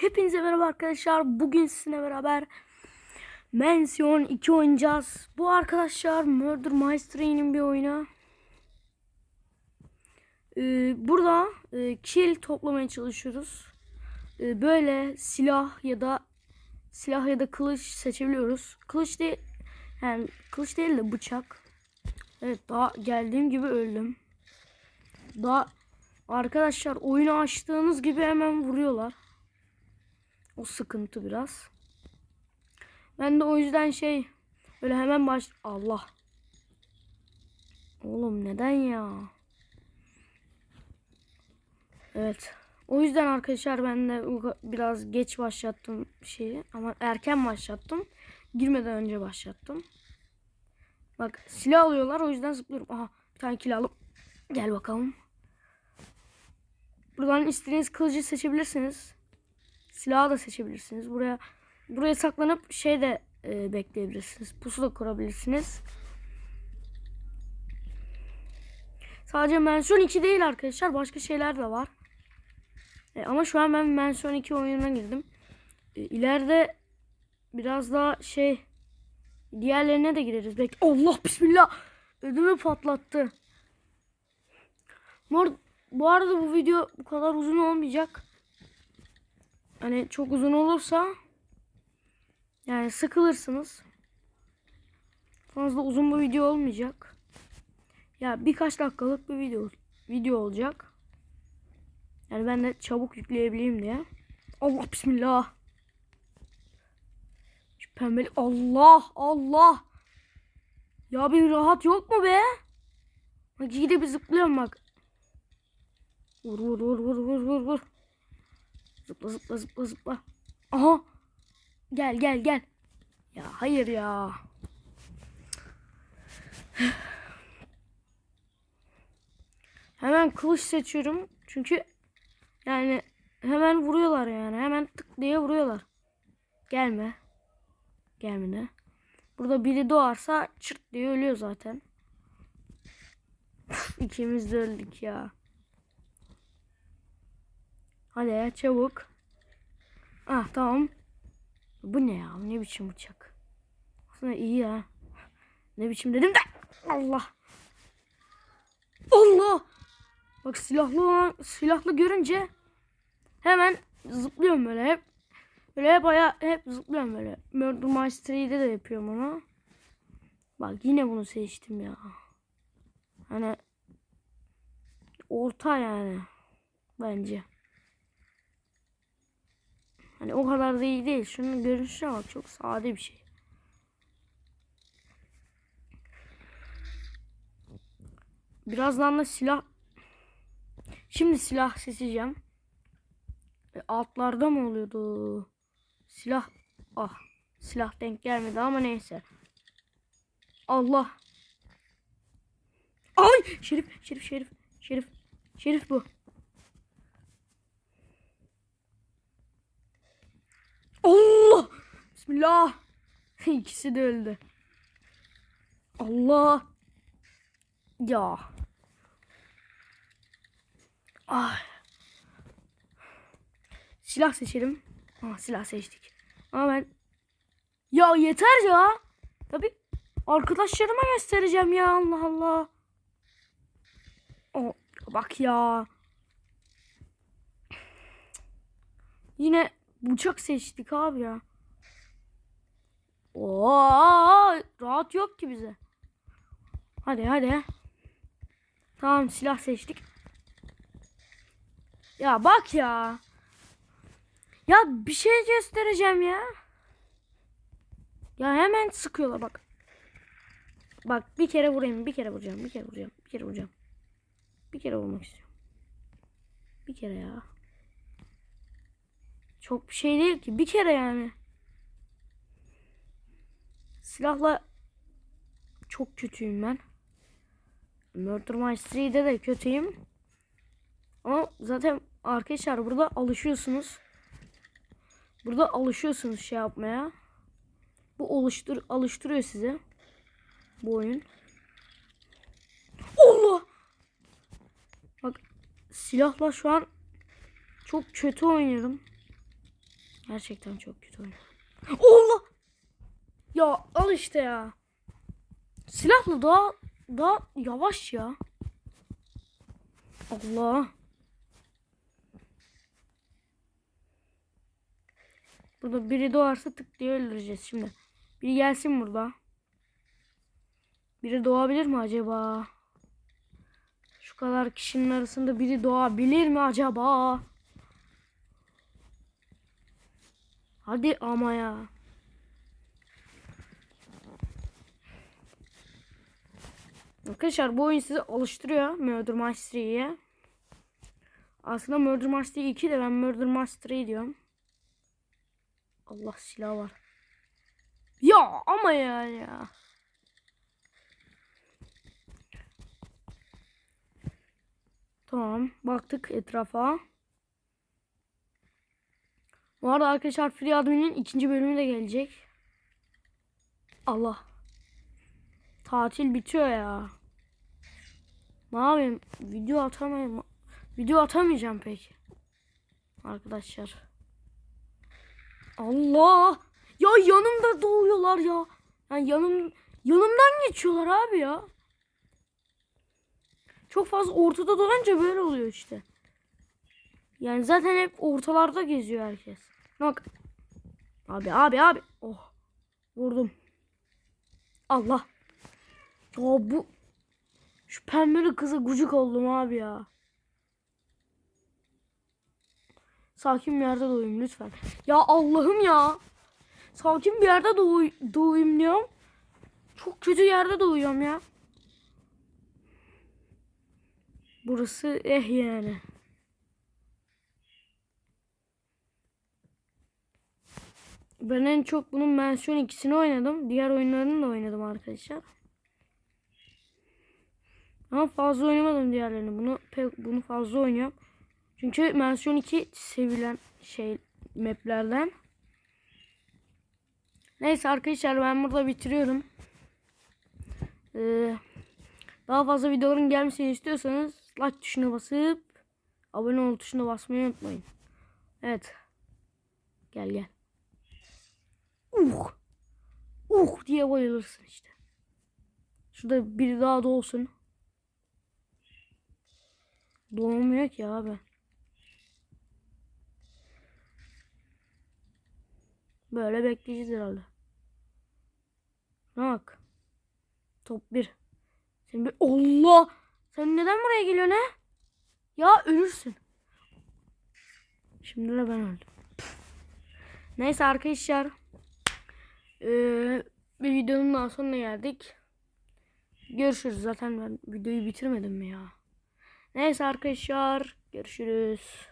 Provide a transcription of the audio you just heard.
Hepinize merhaba arkadaşlar. Bugün sizinle beraber Mansion 2 oynayacağız. Bu arkadaşlar Murder Mystery'nin bir oyunu. Ee, burada e, kill toplamaya çalışıyoruz. Ee, böyle silah ya da silah ya da kılıç seçebiliyoruz. Kılıç değil yani kılıç değil de bıçak. Evet daha geldiğim gibi öldüm. Daha arkadaşlar oyunu açtığınız gibi hemen vuruyorlar. O sıkıntı biraz. Ben de o yüzden şey böyle hemen baş Allah. Oğlum neden ya? Evet. O yüzden arkadaşlar ben de biraz geç başlattım şeyi ama erken başlattım. Girmeden önce başlattım. Bak silah alıyorlar o yüzden zıplıyorum. Aha bir tane kill alıp gel bakalım. Buradan istediğiniz kılıcı seçebilirsiniz. Silahı da seçebilirsiniz. Buraya buraya saklanıp şey de e, bekleyebilirsiniz. Pusu da kurabilirsiniz. Sadece Mansion 2 değil arkadaşlar. Başka şeyler de var. E, ama şu an ben Mansion 2 oyununa girdim. E, ileride biraz daha şey diğerlerine de gireriz. Belki Allah bismillah ödümü patlattı. Mor, bu arada bu video bu kadar uzun olmayacak. Hani çok uzun olursa yani sıkılırsınız. Fazla uzun bir video olmayacak. Ya birkaç dakikalık bir video video olacak. Yani ben de çabuk yükleyebileyim diye. Allah bismillah. Şu pembeli Allah Allah. Ya bir rahat yok mu be? Bak gidip zıplıyorum bak. Vur vur vur vur vur vur vur. Zıpla zıpla zıpla zıpla. Aha. Gel gel gel. Ya hayır ya. Hemen kılıç seçiyorum. Çünkü yani hemen vuruyorlar yani. Hemen tık diye vuruyorlar. Gelme. Gelme ne? Burada biri doğarsa çırt diye ölüyor zaten. İkimiz de öldük ya. Hadi ya çabuk. Ah tamam. Bu ne ya? Ne biçim bıçak? Aslında iyi ya. Ne biçim dedim de. Allah. Allah. Bak silahlı olan, silahlı görünce hemen zıplıyorum böyle hep. Böyle hep aya hep zıplıyorum böyle. Murder Mystery'de de yapıyorum onu. Bak yine bunu seçtim ya. Hani orta yani bence. Hani o kadar da iyi değil. Şunun görünüşüne bak çok sade bir şey. Birazdan da silah Şimdi silah seçeceğim. E, altlarda mı oluyordu? Silah ah silah denk gelmedi ama neyse. Allah. Ay Şerif Şerif Şerif Şerif Şerif bu. Allah. Bismillah. İkisi de öldü. Allah. Ya. Ay. Silah seçelim. Aa, silah seçtik. Ama ben... Ya yeter ya. Tabi arkadaşlarıma göstereceğim ya Allah Allah. O, bak ya. Yine bıçak seçtik abi ya. Oo, rahat yok ki bize. Hadi hadi. Tamam silah seçtik. Ya bak ya. Ya bir şey göstereceğim ya. Ya hemen sıkıyorlar bak. Bak bir kere vurayım, bir kere vuracağım, bir kere vuracağım, bir kere vuracağım. Bir kere vurmak istiyorum. Bir kere ya. Çok bir şey değil ki. Bir kere yani. Silahla çok kötüyüm ben. Murder Mystery'de de kötüyüm. Ama zaten arkadaşlar burada alışıyorsunuz. Burada alışıyorsunuz şey yapmaya. Bu oluştur alıştırıyor size. Bu oyun. Allah! Bak silahla şu an çok kötü oynuyorum. Gerçekten çok kötü oynuyor. Allah! Ya al işte ya. Silahla daha daha yavaş ya. Allah. Burada biri doğarsa tık diye öldüreceğiz şimdi. Biri gelsin burada. Biri doğabilir mi acaba? Şu kadar kişinin arasında biri doğabilir mi acaba? Hadi ama ya. Arkadaşlar bu oyun sizi alıştırıyor Murder Mystery'ye. Aslında Murder Mystery 2 de ben Murder Mystery diyorum. Allah silah var. Ya ama ya ya. Tamam baktık etrafa. Bu arada arkadaşlar Free Admin'in ikinci bölümü de gelecek. Allah. Tatil bitiyor ya. Ne yapayım? Video atamayayım. Video atamayacağım pek. Arkadaşlar. Allah! Ya yanımda doğuyorlar ya. Yani yanım yanımdan geçiyorlar abi ya. Çok fazla ortada dolanınca böyle oluyor işte. Yani zaten hep ortalarda geziyor herkes. Bak. Abi abi abi. Oh. Vurdum. Allah. Ya bu şu pembeli kıza gucuk oldum abi ya. Sakin bir yerde doğayım lütfen. Ya Allah'ım ya. Sakin bir yerde doğuy doğayım diyorum. Çok kötü yerde doğuyorum ya. Burası eh yani. Ben en çok bunun mensiyon ikisini oynadım. Diğer oyunlarını da oynadım arkadaşlar. Ama fazla oynamadım diğerlerini. Bunu pek bunu fazla oynuyorum. Çünkü mensiyon 2 sevilen şey maplerden. Neyse arkadaşlar ben burada bitiriyorum. Ee, daha fazla videoların gelmesini istiyorsanız like tuşuna basıp abone ol tuşuna basmayı unutmayın. Evet. Gel gel. Uh. Uh diye bayılırsın işte. Şurada biri daha da. Doğmuyor ki abi. Böyle bekleyeceğiz herhalde. Bak. Top 1. Sen bir Allah. Sen neden buraya geliyorsun he? Ya ölürsün. Şimdi de ben öldüm. Neyse arkadaşlar. Ee, bir videonun daha sonuna geldik. Görüşürüz. Zaten ben videoyu bitirmedim mi ya? Neyse arkadaşlar. Görüşürüz.